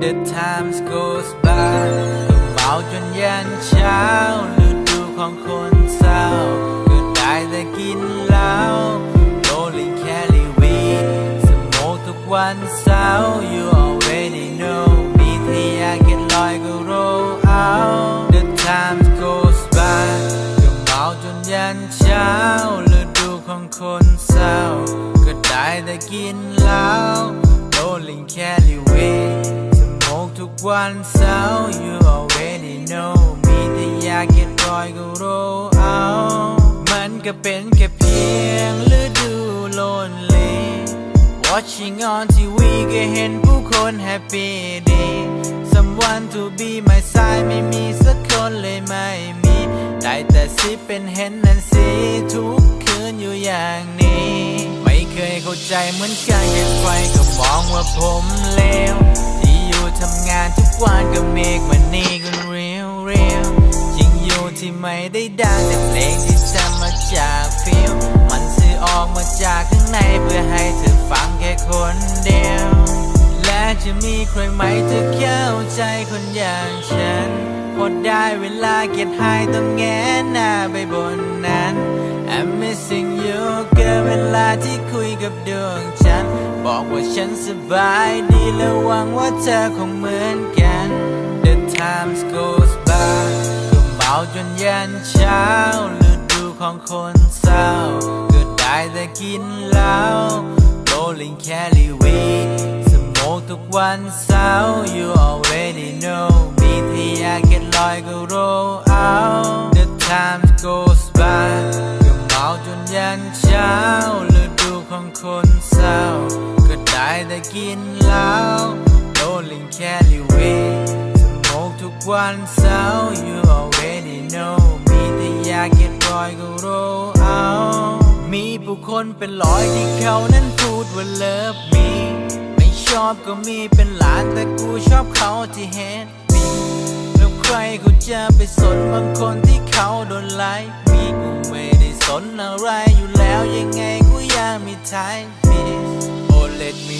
The times goes by ก็เมาจนยันเช้าฤดูของคนเศร้าก็ได้แต่กินเหล้า Rolling Cali weed สโมกทุกวันเสาร์ You already know มีที่อยากเก็ตลอยก็ roll out The times goes by ก็เมาจนยันเช้าฤดูของคนเศร้าก็ได้แต่กินเหล้า Rolling Cali weed สโมกทุก วันเสาร์ You already know มีแต่อยากเก็ตลอยก็ roll out มันก็เป็นแค่เพียงฤดู lonely Watching on TV ก็เห็นผู้คน happy ดี Someone to be my side ไม่มีสักคนเลยไม่มี ได้แต่สิเป็นเห็นนันสีทุกคืนอยู่อย่างนี้ ไม่เคยเข้าใจเหมือนกันแค่ใครก็มองว่าผมเลว ก็เมกมันนี่ก็เรียวเรียวจริงอยู่ที่ไม่ได้ดังแต่เพลงที่จะมาจากฟิลมันสื่อออกมาจากข้างในเพื่อให้เธอฟังแค่คนเดียว และจะมีใครไหมเธอเข้าใจคนอย่างฉันพอได้เวลาเกียดหายต้องแงหน้าไปบนนั้น I'm missing you เกินเวลาที่คุยกับดวงจันทร์ บอกว่าฉันสบายดีและหวังว่าเธอคงเหมือนกัน The times goes by ก็เมาจนยันเช้าฤดูของคนเศร้าก็ได้แต่กินเหล้า Rolling Cali weed สมกทุกวันเสาร์ You already know มีที่อยากเก็ตลอยก็ roll out กินเหล้า Rolling Cali weed สโมกทุกวันเสาร์ You already know มีแต่อยากเก็ตลอยก็ roll out มีผู้คนเป็นร้อยที่เขานั้นพูดว่าเลิฟมี ไม่ชอบก็มีเป็นล้านแต่กูชอบเขาที่เห็นมีแล้วใครเขาจะไปสนบางคนที่เขาโดนไล่มีกูไม่ได้สนอะไรอยู่แล้วยังไงกูยังมีทาย let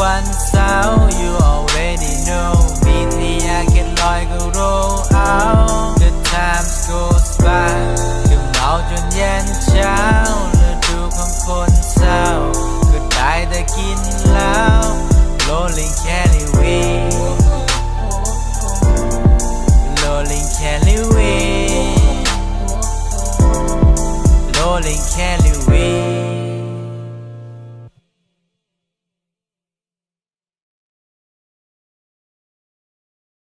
ก